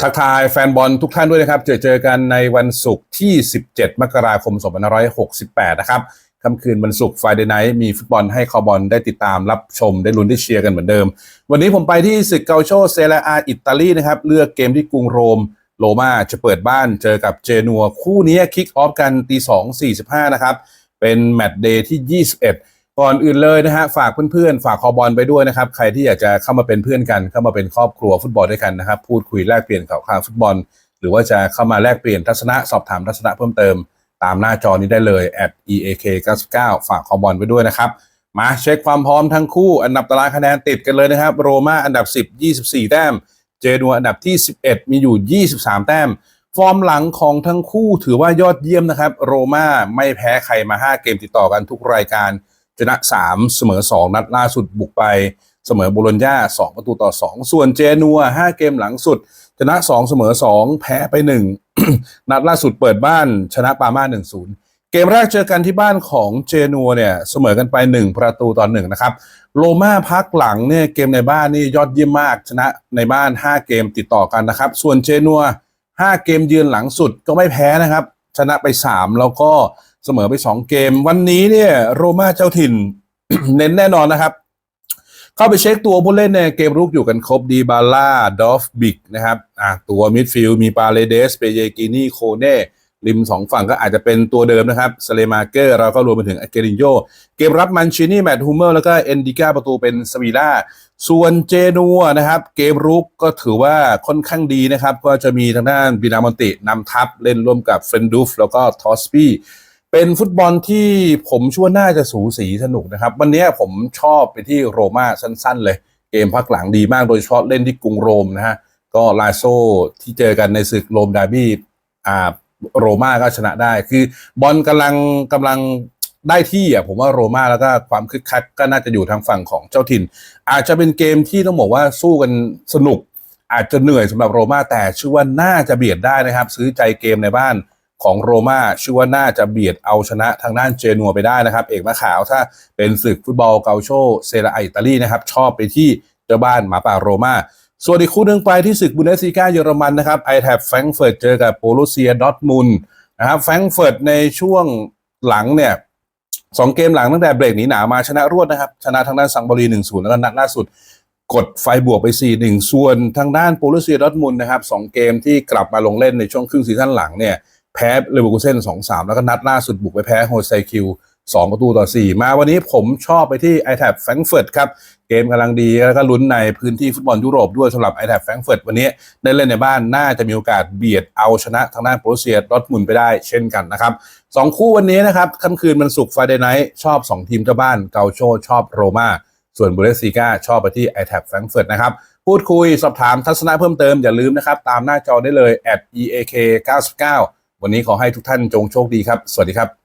ทักทายแฟนบอลทุกท่านด้วยนะครับ เจอเจอกันในวันศุกร์ที่ 17 มกราคม 2568 นะครับค่ำคืนวันศุกร์ Friday Night มีฟุตบอลให้คอบอลได้ติดตามรับชมได้ลุ้นได้เชียร์กันเหมือนเดิม วันนี้ผมไปที่ศึกเกาโชเซเรอาอิตาลีนะครับ เลือกเกมที่กรุงโรม โรม่าจะเปิดบ้านเจอกับเจนัวคู่นี้คิกออฟกันตี 2 45 นะครับ เป็นแมตช์เดย์ที่ 21 ก่อนอื่นเลยนะฮะฝากเพื่อนๆ ฝากคอบอลไปด้วยนะครับ ใครที่อยากจะเข้ามาเป็นเพื่อนกัน เข้ามาเป็นครอบครัวฟุตบอลด้วยกันนะครับ พูดคุยแลกเปลี่ยนข่าวคราวฟุตบอล หรือว่าจะเข้ามาแลกเปลี่ยนทัศนะสอบถามทัศนะเพิ่มเติม ตามหน้าจอนี้ได้เลย at eak 99ฝากคอบอลไปด้วยนะครับ มาเช็คความพร้อมทั้งคู่ อันดับตารางคะแนนติดกันเลยนะครับ โรม่าอันดับ 10 24 แต้ม เจนัวอันดับที่ 11 มีอยู่ 23 แต้ม ฟอร์มหลังของทั้งคู่ถือว่ายอดเยี่ยมนะครับ โรม่าไม่แพ้ใครมา 5 เกมติดต่อกันทุกรายการ ชนะ3เสมอ2นัดล่าสุดบุกไปเสมอโบโลญญา2ประตูต่อ2ส่วนเจนัว5เกมหลังสุด ชนะ2เสมอ2แพ้ไป1นัดล่าสุดเปิดบ้านชนะปาม่า1-0เกมแรกเจอกันที่บ้านของเจนัวเนี่ยเสมอกันไป1ประตูต่อ1นะครับโรม่าพักหลังเนี่ยเกมในบ้านนี่ยอดเยี่ยมมากชนะในบ้าน 5 เกมติดต่อกันนะครับ ส่วนเจนัว5 เกมยืนหลังสุดก็ไม่แพ้นะครับ ชนะไป 3 แล้วก็ เสมอไป2เกม วันนี้เนี่ยโรม่าเจ้าถิ่น เน้นแน่นอนนะครับ เข้าไปเช็คตัวผู้เล่นในเกมรุกอยู่กันครบดีบาล่าดอฟบิกนะครับอะตัวมิดฟิลด์มีปาเลเดสเปเยกินีโคเน่ริมสองฝั่งก็อาจจะเป็นตัวเดิมนะครับสเลมาเกอร์เราก็รวมไปถึงอเกรินโยเกมรับมันชินี่แมตต์ฮูเมอร์แล้วก็เอนดิก้าประตูเป็นสวีล่าส่วนเจนัวนะครับ เกมรุกก็ถือว่าค่อนข้างดีนะครับ ก็จะมีทางด้านบินามอนตินำทัพเล่นร่วมกับเฟนดูฟแล้วก็ทอสปี้ เป็นฟุตบอลที่ผมชื่วน่าจะสูสีสนุกนะครับ วันนี้ผมชอบไปที่โรม่าสั้นๆ เลย เกมพักหลังดีมากโดยเฉพาะเล่นที่กรุงโรมนะฮะก็ลาโซที่เจอกันในศึกโรมดาร์บี้อ่าโรม่าก็ชนะได้ คือบอลกำลังกำลังได้ที่อะผมว่าโรม่าแล้วก็ความคึกคักก็น่าจะอยู่ทางฝั่งของเจ้าถิ่น อาจจะเป็นเกมที่ต้องบอกว่าสู้กันสนุก อาจจะเหนื่อยสำหรับโรม่าแต่ชื่อว่าน่าจะเบียดได้นะครับ ซื้อใจเกมในบ้าน ของโรม่าชื่อว่าน่าจะเบียดเอาชนะทางด้านเจนัวไปได้นะครับ เอกมะขาวถ้าเป็นศึกฟุตบอลเกาโชเซราอิตาลีนะครับ ชอบไปที่เจ้าบ้านหมาป่าโรม่าส่วนอีกคู่หนึ่งไปที่ศึกบุนเดสซีกาเยอรมันนะครับไอแทบแฟรงเฟิร์ตเจอกับโปโลเซียดอทมุนนะครับแฟรงเฟิร์ตในช่วงหลังเนี่ยสองเกมหลังตั้งแต่เบรกหนีหนามาชนะรวดนะครับ ชนะทางด้านซังบรีหนึ่งศูนย์แล้วก็นัดล่าสุดกดไฟบวกไป 4-1 ส่วนทางด้านโปโลเซียดอทมุนนะครับสองเกมที่กลับมาลงเล่นในช่วงครึ่งซีซั่นหลังเนี่ย แพ้เลเวอร์คูเซ่น2-3แล้วก็นัดล่าสุดบุกไปแพ้โฮเซคิว2ประตูต่อ4มาวันนี้ผมชอบไปที่ i t a b แฟรงเฟิร์ตครับ เกมกำลังดีแล้วก็ลุ้นในพื้นที่ฟุตบอลยุโรปด้วยสำหรับ i t a b แฟรงเฟิร์ตวันนี้ได้เล่นในบ้านน่าจะมีโอกาสเบียดเอาชนะทางด้านโปรเซียดอทมุนไปได้เช่นกันนะครับสองคู่วันนี้นะครับค่ำคืนมันศุกร์ฟาเดย์ไนท์ชอบ 2 ทีมเจ้าบ้านเกาโชชอบโรม่าส่วนบูเดสซีกาชอบไปที่ i t a b แฟรงเฟิร์ตนะครับพูดคุยสอบถามทัศนะเพิ่มเติมอย่าลืมนะครับตามหน้าจอได้เลย at eak 99 วันนี้ขอให้ทุกท่านจงโชคดีครับ สวัสดีครับ